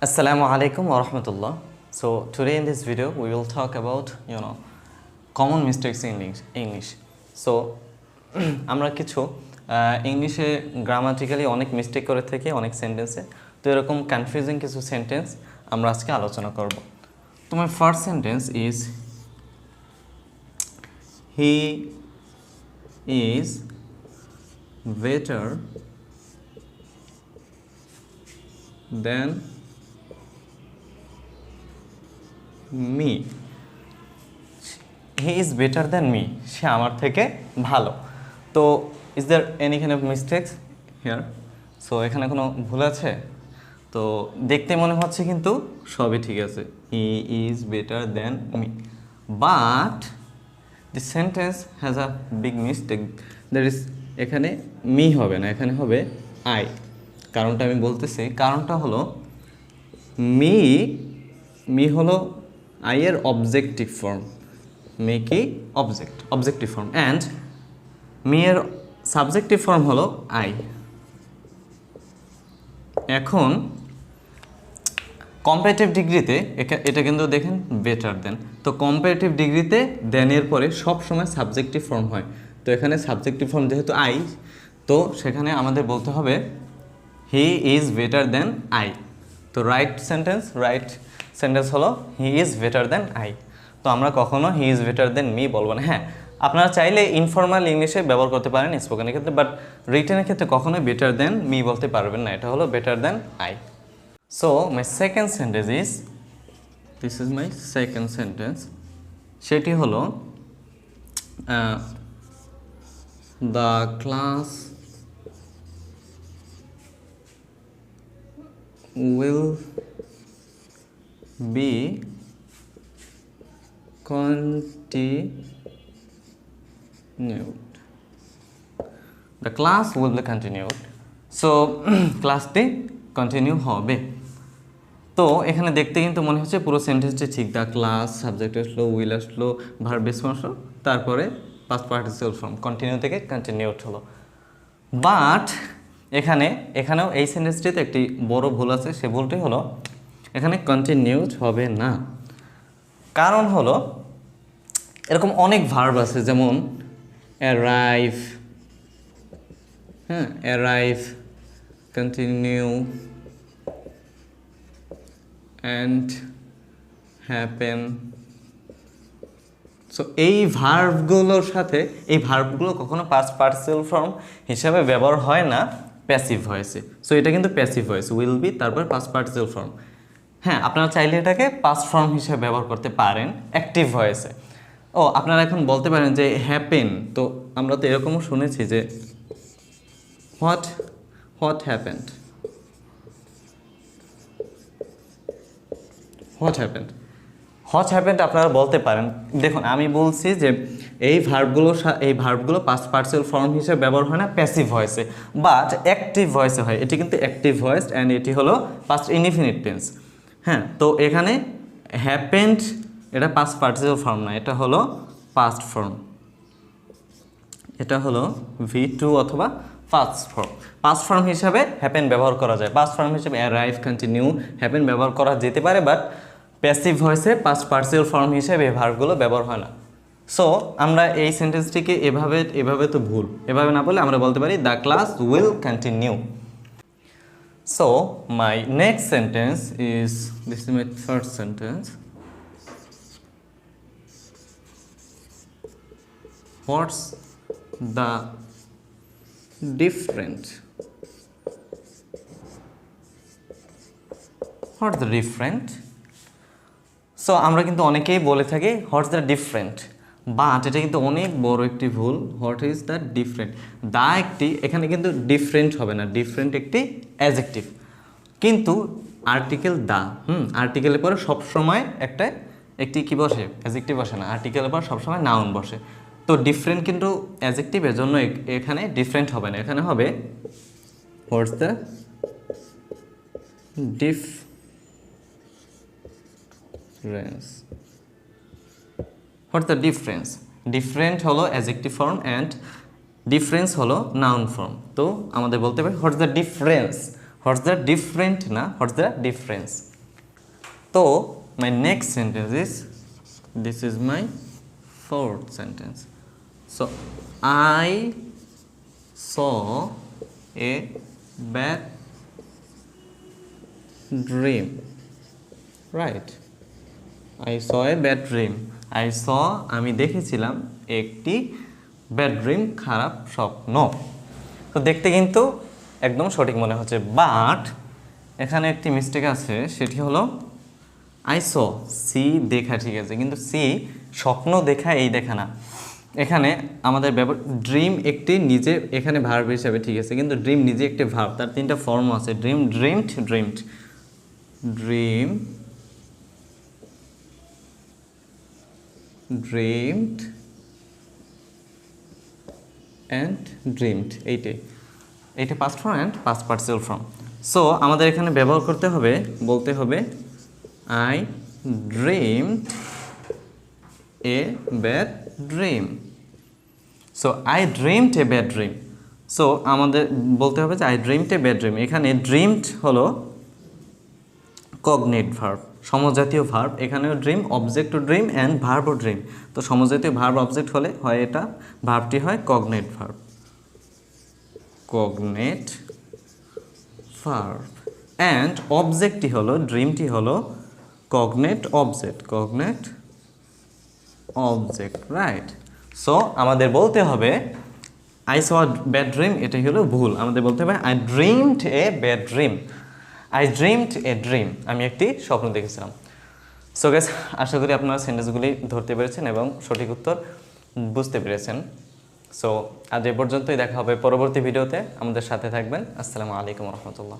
Assalamu alaikum wa rahmatullah. So today in this video we will talk about you know common mistakes in English. So আমরা কিছু ইংলিশে grammatically অনেক mistake করে থাকি অনেক সেন্টেন্সে তো এরকম কনফিউজিং কিছু সেন্টেন্স আমরা আজকে আলোচনা করব তো my first sentence is he is better than me. He is better than me সে আমার থেকে ভালো। তো is there any kind of mistakes here so এখানে কোনো ভুল আছে? তো, দেখতে মনে হচ্ছে কিন্তু সবই ঠিক আছে। He is better than me but the sentence has a big mistake that is এখানে মি হবে না, এখানে হবে আই কারণটা আমি বলতেছি, কারণটা হলো মি মি হলো আই এর অবজেক্টিভ ফর্ম মে কি object objective form and me এর সাবজেক্টিভ ফর্ম হলো আই এখন কম্পারেটিভ ডিগ্রিতে এটা কিন্তু দেখেন বেটার দেন তো কম্পারেটিভ ডিগ্রিতে দেনের পরে সব সময় সাবজেক্টিভ ফর্ম হয়। তো এখানে সাবজেক্টিভ ফর্ম যেহেতু আই তো সেখানে আমাদের বলতে হবে he is better than I তো রাইট সেন্টেন্স রাইট সেন্টেন্স হলো he is better than I তো আমরা কখনো he is better than me বলব না। হ্যাঁ আপনারা চাইলে ইনফর্মাল ইংলিশে ব্যবহার করতে পারেন স্পোকেনের ক্ষেত্রে বাট রিটেনের ক্ষেত্রে কখনোই বেটার দেন মি বলতে পারবেন না। এটা হলো better than I so my second sentence is this is my second sentence সেটি হলো the class will be continued. The class will be continued. So ক্লাসটি কন্টিনিউ হবে তো, এখানে দেখতে কিন্তু মনে হচ্ছে পুরো সেন্টেন্সটি ঠিক দ্য ক্লাস সাবজেক্ট আসলো উইল আসলো ভার্ব আসলো, তারপরে পাস্ট পার্টিসিপাল ফর্ম কন্টিনিউ থেকে কন্টিনিউড হলো বাট এখানে, এখানেও এই সেন্টেন্সটিতে একটি বড় ভুল আছে, সে ভুলটি হলো, এখানে কন্টিনিউড হবে না। কারণ হলো, এরকম অনেক ভার্ব আছে, যেমন অ্যারাইভ হ্যাঁ arrive continue and happen so এই ভার্বগুলোর সাথে, এই ভার্বগুলো কখনো পাস্ট পার্সেল ফর্ম হিসাবে ব্যবহার হয় না। প্যাসিভ ভয়েসে সো এটা কিন্তু প্যাসিভ ভয়েস উইল বি তারপর পাস্ট পার্টিসিল ফর্ম হ্যাঁ আপনারা চাইলে এটাকে পাস্ট ফর্ম হিসেবে ব্যবহার করতে পারেন। অ্যাক্টিভ ভয়েসে ও, আপনারা এখন বলতে পারেন যে হ্যাপেন তো আমরা তো এরকমও শুনেছি যে what what happened what happened which happened আপনারা বলতে পারেন। দেখুন, আমি বলছি যে এই ভার্বগুলো এই ভার্বগুলো পাস্ট পার্সেল ফর্ম হিসেবে ব্যবহার হয় না প্যাসিভ ভয়েসে বাট অ্যাক্টিভ ভয়েসে হয়। এটি কিন্তু অ্যাক্টিভ ভয়েস অ্যান্ড এটি হলো পাস্ট ইনডিফিনিট টেন্স হ্যাঁ তো এখানে হ্যাপেন্ড এটা পাস্ট পার্টিসিপাল ফর্ম না, এটা হলো পাস্ট ফর্ম এটা হলো ভি টু অথবা ফাস্ট ফর্ম পাস্ট ফর্ম হিসাবে হ্যাপেন ব্যবহার করা যায়। পাস্ট ফর্ম হিসেবে অ্যারাইভ কন্টিনিউ হ্যাপেন ব্যবহার করা যেতে পারে বাট প্যাসিভ ভয়েসে পাস্ট পার্সিয়াল ফর্ম হিসেবে এই ভার্বগুলো ব্যবহার হয় না। সো আমরা এই সেন্টেন্সটিকে এভাবে এভাবে তো ভুল। এভাবে না বলে আমরা বলতে পারি the class will continue so my next sentence is this is my third sentence what's the different what the different so আমরা কিন্তু অনেকেই বলে থাকি হোয়াটস দ্য ডিফারেন্ট বাট এটা কিন্তু অনেক বড় একটি ভুল। What is the different the একটি, এখানে কিন্তু ডিফারেন্ট হবে না। ডিফারেন্ট একটি অ্যাজেক্টিভ কিন্তু আর্টিকেল দা হুম আর্টিকেলের পরে সবসময় একটা একটি কি বসে? অ্যাজেক্টিভ বসে না। আর্টিকেলের পর সবসময় নাউন বসে। তো ডিফারেন্ট কিন্তু অ্যাজেক্টিভের জন্য এখানে ডিফারেন্ট হবে না। এখানে হবে what's the diff difference? What the difference different হলো অ্যাজেক্টিভ ফর্ম অ্যান্ড ডিফারেন্স হলো নাউন ফর্ম তো আমাদের বলতে হবে what's the difference what's the different না হোয়াটস দ্য ডিফারেন্স তো my next sentence is this is my fourth sentence so I saw a bad dream right I saw a bad dream I saw আমি দেখেছিলাম একটি bad dream খারাপ স্বপ্ন। তো দেখতে কিন্তু একদম সঠিক মনে হচ্ছে। বাট এখানে একটি মিস্টেক আছে, সেটি হলো আই স সি দেখা ঠিক আছে, কিন্তু সি স্বপ্ন দেখা, এই দেখা না। এখানে আমাদের ব্যবহার ড্রিম একটি নিজে, এখানে ভার্ব হিসাবে ঠিক আছে, কিন্তু ড্রিম নিজে একটি ভার্ব তার তিনটা ফর্ম আছে dream dreamed dreamed dream dreamed and dreamed এইটাই। এইটা past form and past participle form so আমাদের এখানে ব্যবহার করতে হবে, বলতে হবে I dream a bad dream so I dreamed a bad dream so আমাদের, বলতে হবে যে I dreamed a bad dream এখানে ড্রিমড হলো কগনেট ভার্ব সমজাতীয় ভার্ব এখানেও dream object to dream and verb O dream তো সমজাতীয় ভার্ব অবজেক্ট হলে হয় এটা ভার্বটি হয় cognate verb cognate verb and অবজেক্টটি হলো ড্রিমটি হলো cognate object cognate object right so আমাদের বলতে হবে আই স ব্যাড ড্রিম এটাই হলো ভুল। আমাদের বলতে হবে I dreamed a bad dream I dreamed a dream আমি একটি স্বপ্ন দেখেছিলাম। সো গ্যাস আশা করি আপনারা সেন্টেন্সগুলি ধরতে পেরেছেন এবং সঠিক উত্তর বুঝতে পেরেছেন। সো আজ এ পর্যন্তই দেখা হবে পরবর্তী ভিডিওতে। আমাদের সাথে থাকবেন। আসসালামু আলাইকুম রহমতুল্লাহ।